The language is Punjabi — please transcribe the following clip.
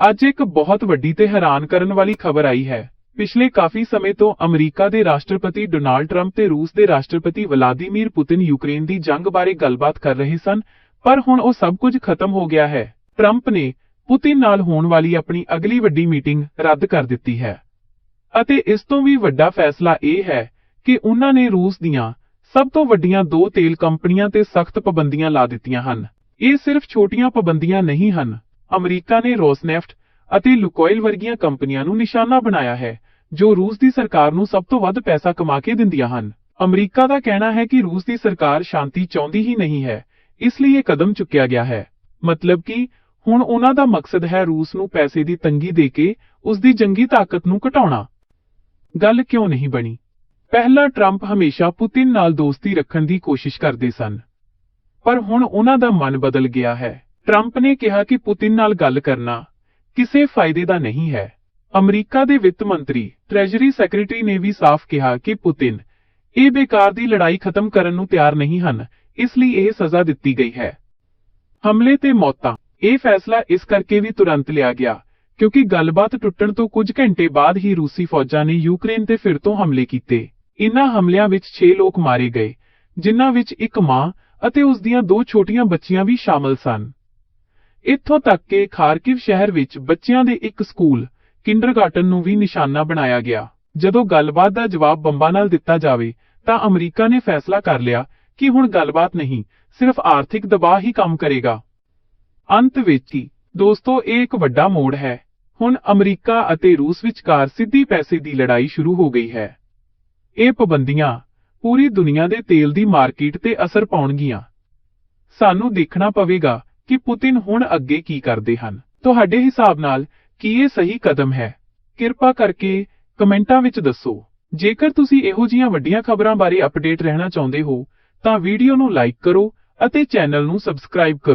ਅੱਜ ਇੱਕ ਬਹੁਤ ਵੱਡੀ ਤੇ ਹੈਰਾਨ ਕਰਨ ਵਾਲੀ ਖਬਰ ਆਈ ਹੈ। ਪਿਛਲੇ ਕਾਫੀ ਸਮੇਂ ਤੋਂ ਅਮਰੀਕਾ ਦੇ ਰਾਸ਼ਟਰਪਤੀ ਡੋਨਾਲਡ ਟਰੰਪ ਤੇ ਰੂਸ ਦੇ ਰਾਸ਼ਟਰਪਤੀ ਵਲਾਦੀਮੀਰ ਪੁਤਿਨ ਯੂਕਰੇਨ ਦੀ ਜੰਗ ਬਾਰੇ ਗੱਲਬਾਤ ਕਰ ਰਹੇ ਸਨ, ਪਰ ਹੁਣ ਉਹ ਸਭ ਕੁਝ ਖਤਮ ਹੋ ਗਿਆ ਹੈ। ਟਰੰਪ ਨੇ ਪੁਤਿਨ ਨਾਲ ਹੋਣ ਵਾਲੀ ਆਪਣੀ ਅਗਲੀ ਵੱਡੀ ਮੀਟਿੰਗ ਰੱਦ ਕਰ ਦਿੱਤੀ ਹੈ। ਅਤੇ ਇਸ ਤੋਂ ਵੀ ਵੱਡਾ ਫੈਸਲਾ ਇਹ ਹੈ ਕਿ ਉਹਨਾਂ ਨੇ ਰੂਸ ਦੀਆਂ ਸਭ ਤੋਂ ਵੱਡੀਆਂ ਦੋ ਤੇਲ ਕੰਪਨੀਆਂ ਤੇ ਸਖਤ ਪਾਬੰਦੀਆਂ ਲਾ ਦਿੱਤੀਆਂ ਹਨ। ਇਹ ਸਿਰਫ ਛੋਟੀਆਂ ਪਾਬੰਦੀਆਂ ਨਹੀਂ ਹਨ ਅਮਰੀਕਾ ਨੇ ਰੋਸਨੈਫਟ ਅਤੇ ਲੁਕੋਇਲ ਵਰਗੀਆਂ ਕੰਪਨੀਆਂ ਨੂੰ ਨਿਸ਼ਾਨਾ ਬਣਾਇਆ ਹੈ, ਜੋ ਰੂਸ ਦੀ ਸਰਕਾਰ ਨੂੰ ਸਭ ਤੋਂ ਵੱਧ ਪੈਸਾ ਕਮਾ ਕੇ ਦਿੰਦੀਆਂ ਹਨ। ਅਮਰੀਕਾ ਦਾ ਕਹਿਣਾ ਹੈ ਕਿ ਰੂਸ ਦੀ ਸਰਕਾਰ ਸ਼ਾਂਤੀ ਚਾਹੁੰਦੀ ਹੀ ਨਹੀਂ ਹੈ, ਇਸ ਲਈ ਇਹ ਕਦਮ ਚੁੱਕਿਆ ਗਿਆ ਹੈ। ਮਤਲਬ ਕਿ ਹੁਣ ਉਹਨਾਂ ਦਾ ਮਕਸਦ ਹੈ ਰੂਸ ਨੂੰ ਪੈਸੇ ਦੀ ਤੰਗੀ ਦੇ ਕੇ ਉਸ ਦੀ ਜੰਗੀ ਤਾਕਤ ਨੂੰ ਘਟਾਉਣਾ। ਗੱਲ ਕਿਉਂ ਨਹੀਂ ਬਣੀ? ਪਹਿਲਾਂ ਟਰੰਪ ਹਮੇਸ਼ਾ ਪੁਤਿਨ ਨਾਲ ਦੋਸਤੀ ਰੱਖਣ ਦੀ ਕੋਸ਼ਿਸ਼ ਕਰਦੇ ਸਨ, ਪਰ ਹੁਣ ਉਹਨਾਂ ਦਾ ਮਨ ਬਦਲ ਗਿਆ ਹੈ। ਟਰੰਪ ਨੇ ਕਿਹਾ ਕਿ ਪੁਤਿਨ ਨਾਲ ਗੱਲ ਕਰਨਾ ਕਿਸੇ ਫਾਇਦੇ ਦਾ ਨਹੀਂ ਹੈ। ਅਮਰੀਕਾ ਦੇ ਵਿੱਤ ਮੰਤਰੀ, ਟ੍ਰੈਜਰੀ ਸੈਕਟਰੀ ਨੇ ਵੀ ਸਾਫ਼ ਕਿਹਾ ਕਿ ਪੁਤਿਨ ਇਹ ਬੇਕਾਰ ਦੀ ਲੜਾਈ ਖਤਮ ਕਰਨ ਨੂੰ ਤਿਆਰ ਨਹੀਂ ਹਨ, ਇਸ ਲਈ ਇਹ ਸਜ਼ਾ ਦਿੱਤੀ ਗਈ ਹੈ। ਹਮਲੇ ਤੇ ਮੌਤਾਂ। ਇਹ ਫੈਸਲਾ ਇਸ ਕਰਕੇ ਵੀ ਤੁਰੰਤ ਲਿਆ ਗਿਆ ਕਿਉਂਕਿ ਗੱਲਬਾਤ ਟੁੱਟਣ ਤੋਂ ਕੁਝ ਘੰਟੇ ਬਾਅਦ ਹੀ ਰੂਸੀ ਫੌਜਾਂ ਨੇ ਯੂਕਰੇਨ ਤੇ ਫਿਰ ਤੋਂ ਹਮਲੇ ਕੀਤੇ। ਇਨ੍ਹਾਂ ਹਮਲਿਆਂ ਵਿੱਚ 6 ਲੋਕ ਮਾਰੇ ਗਏ, ਜਿਨ੍ਹਾਂ ਵਿੱਚ ਇੱਕ ਮਾਂ ਅਤੇ ਉਸ ਦੀਆਂ ਦੋ ਛੋਟੀਆਂ ਬੱਚੀਆਂ ਵੀ ਸ਼ਾਮਲ ਸਨ। ਇੱਥੋਂ ਤੱਕ ਕਿ ਖਾਰਕਿਵ ਸ਼ਹਿਰ ਵਿੱਚ ਬੱਚਿਆਂ ਦੇ ਇੱਕ ਸਕੂਲ, ਕਿੰਡਰਗਾਰਟਨ ਨੂੰ ਵੀ ਨਿਸ਼ਾਨਾ ਬਣਾਇਆ ਗਿਆ। ਜਦੋਂ ਗੱਲਬਾਤ ਦਾ ਜਵਾਬ ਬੰਬਾਂ ਨਾਲ ਦਿੱਤਾ ਜਾਵੇ, ਤਾਂ ਅਮਰੀਕਾ ਨੇ ਫੈਸਲਾ ਕਰ ਲਿਆ ਕਿ ਹੁਣ ਗੱਲਬਾਤ ਨਹੀਂ, ਸਿਰਫ ਆਰਥਿਕ ਦਬਾਅ ਹੀ ਕੰਮ ਕਰੇਗਾ। ਅੰਤ ਵਿੱਚ ਹੀ, ਦੋਸਤੋ, ਇਹ ਇੱਕ ਵੱਡਾ ਮੋੜ ਹੈ। ਹੁਣ ਅਮਰੀਕਾ ਅਤੇ ਰੂਸ ਵਿਚਕਾਰ ਸਿੱਧੀ ਪੈਸੇ ਦੀ ਲੜਾਈ ਸ਼ੁਰੂ ਹੋ ਗਈ ਹੈ। ਇਹ ਪਾਬੰਦੀਆਂ ਪੂਰੀ ਦੁਨੀਆ ਦੇ ਤੇਲ ਦੀ ਮਾਰਕੀਟ ਤੇ ਅਸਰ ਪਾਉਣਗੀਆਂ। ਸਾਨੂੰ ਦੇਖਣਾ ਪਵੇਗਾ ਕਿ ਪੁਤਿਨ ਹੁਣ ਅੱਗੇ ਕੀ ਕਰਦੇ ਹਨ। ਤੁਹਾਡੇ ਹਿਸਾਬ ਨਾਲ ਕੀ ਇਹ ਸਹੀ ਕਦਮ ਹੈ? ਕਿਰਪਾ ਕਰਕੇ ਕਮੈਂਟਾਂ ਵਿੱਚ ਦੱਸੋ। ਜੇਕਰ ਤੁਸੀਂ ਇਹੋ ਜਿਹੀਆਂ ਵੱਡੀਆਂ ਖਬਰਾਂ ਬਾਰੇ ਅਪਡੇਟ ਰਹਿਣਾ ਚਾਹੁੰਦੇ ਹੋ, ਤਾਂ ਵੀਡੀਓ ਨੂੰ ਲਾਈਕ ਕਰੋ ਅਤੇ ਚੈਨਲ ਨੂੰ ਸਬਸਕ੍ਰਾਈਬ ਕਰੋ।